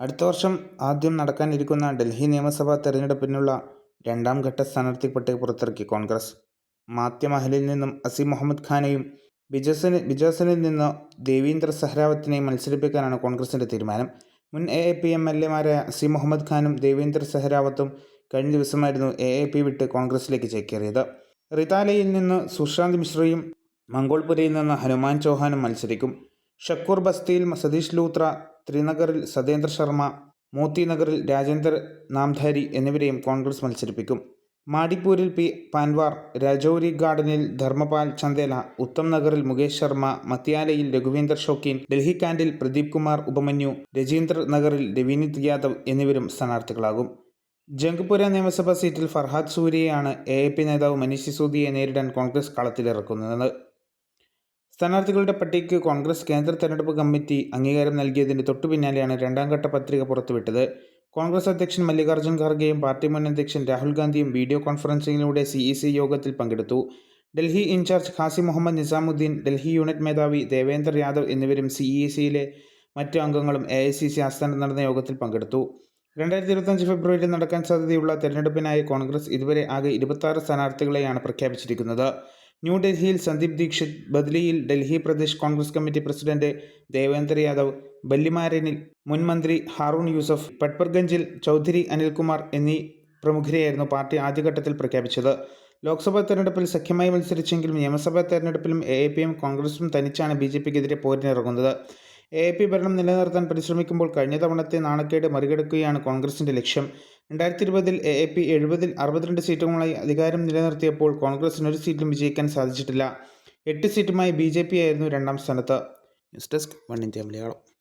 അടുത്ത വർഷം ആദ്യം നടക്കാനിരിക്കുന്ന ഡൽഹി നിയമസഭാ തെരഞ്ഞെടുപ്പിനുള്ള രണ്ടാം ഘട്ട സ്ഥാനാർത്ഥി പട്ടിക പുറത്തിറക്കി കോൺഗ്രസ്. മാത്യ മാത്യമഹലിൽ നിന്നും അസീം മുഹമ്മദ് ഖാനെയും ബിജസിന് ബിജോസനിൽ നിന്ന് ദേവീന്ദ്ര സെഹ്റാവത്തിനെയും മത്സരിപ്പിക്കാനാണ് കോൺഗ്രസിന്റെ തീരുമാനം. മുൻ A A P M L എമാരായ Azeem Muhammad ഖാനും ദേവീന്ദ്ര സെഹ്റാവത്തും കഴിഞ്ഞ ദിവസമായിരുന്നു എ എ പി വിട്ട് കോൺഗ്രസിലേക്ക് ചേക്കേറിയത്. റിതാലയിൽ നിന്ന് സുശാന്ത് മിശ്രയും മംഗോൾപുരയിൽ നിന്ന് ഹനുമാൻ ചൗഹാനും മത്സരിക്കും. ഷക്കൂർ ബസ്തിയിൽ സതീഷ് ലൂത്ര ത്രിനഗറിൽ സതേന്ദ്ര ശർമ്മ മോത്തി നഗറിൽ രാജേന്ദ്ര നാംധാരി എന്നിവരെയും കോൺഗ്രസ് മത്സരിപ്പിക്കും. മാടിപ്പൂരിൽ പി പാൻവാർ രാജൌരി ഗാർഡനിൽ ധർമ്മപാൽ ചന്ദേല ഉത്തം നഗറിൽ മുകേഷ് ശർമ്മ മത്യാലയിൽ രഘുവീന്ദർ ഷോക്കീൻ ഡൽഹി കാൻഡിൽ പ്രദീപ് കുമാർ ഉപമന്യു രജീന്ദ്ര നഗറിൽ രവീനിത് യാദവ് എന്നിവരും സ്ഥാനാർത്ഥികളാകും. ജംഗ്പുര നിയമസഭാ സീറ്റിൽ ഫർഹാദ് സൂര്യയാണ് എ നേതാവ് മനീഷ് സിസോദിയെ നേരിടാൻ കോൺഗ്രസ് കളത്തിലിറക്കുന്നത്. സ്ഥാനാർത്ഥികളുടെ പട്ടികയ്ക്ക് കോൺഗ്രസ് കേന്ദ്ര തെരഞ്ഞെടുപ്പ് കമ്മിറ്റി അംഗീകാരം നൽകിയതിന് തൊട്ടു പിന്നാലെയാണ് രണ്ടാം ഘട്ട പത്രിക പുറത്തുവിട്ടത്. കോൺഗ്രസ് അധ്യക്ഷൻ മല്ലികാർജുൻ ഖാർഗെയും പാർട്ടി മുൻ അധ്യക്ഷൻ രാഹുൽ ഗാന്ധിയും വീഡിയോ കോൺഫറൻസിംഗിലൂടെ സി ഇ സി യോഗത്തിൽ പങ്കെടുത്തു. ഡൽഹി ഇൻചാർജ് ഖാസി മുഹമ്മദ് നിസാമുദ്ദീൻ ഡൽഹി യൂണിറ്റ് മേധാവി ദേവേന്ദർ യാദവ് എന്നിവരും സി ഇ സിയിലെ മറ്റു അംഗങ്ങളും എ ഐ സി സി ആസ്ഥാനത്ത് നടന്ന യോഗത്തിൽ പങ്കെടുത്തു. രണ്ടായിരത്തി ഇരുപത്തഞ്ച് ഫെബ്രുവരിയിൽ നടക്കാൻ സാധ്യതയുള്ള തെരഞ്ഞെടുപ്പിനായി കോൺഗ്രസ് ഇതുവരെ ആകെ ഇരുപത്തി സ്ഥാനാർത്ഥികളെയാണ് പ്രഖ്യാപിച്ചിരിക്കുന്നത്. ന്യൂഡൽഹിയിൽ സന്ദീപ് ദീക്ഷിത് ബദ്ലിയിൽ ഡൽഹി പ്രദേശ് കോൺഗ്രസ് കമ്മിറ്റി പ്രസിഡന്റ് ദേവേന്ദ്ര യാദവ് ബല്ലിമാരനിൽ മുൻ മന്ത്രി ഹാറൂൺ യൂസഫ് പട്പർഗഞ്ചിൽ ചൗധരി അനിൽകുമാർ എന്നീ പ്രമുഖരെയായിരുന്നു പാർട്ടി ആദ്യഘട്ടത്തിൽ പ്രഖ്യാപിച്ചത്. ലോക്സഭാ തെരഞ്ഞെടുപ്പിൽ സഖ്യമായി മത്സരിച്ചെങ്കിലും നിയമസഭാ തെരഞ്ഞെടുപ്പിലും എ എ പിയും കോൺഗ്രസും തനിച്ചാണ് ബി ജെ പിക്കെതിരെ പോരിനിറങ്ങുന്നത്. എ പി ഭരണം നിലനിർത്താൻ പരിശ്രമിക്കുമ്പോൾ കഴിഞ്ഞ തവണത്തെ നാണക്കേട് മറികടക്കുകയാണ് കോൺഗ്രസിന്റെ ലക്ഷ്യം. രണ്ടായിരത്തി ഇരുപതിൽ എ എ പി എഴുപതിൽ അറുപത്തിരണ്ട് സീറ്റുകളായി അധികാരം നിലനിർത്തിയപ്പോൾ കോൺഗ്രസിന് ഒരു സീറ്റിലും വിജയിക്കാൻ സാധിച്ചിട്ടില്ല. എട്ട് സീറ്റുമായി ബി ജെ പി ആയിരുന്നു രണ്ടാം സ്ഥാനത്ത്. News desk one India Malayalam.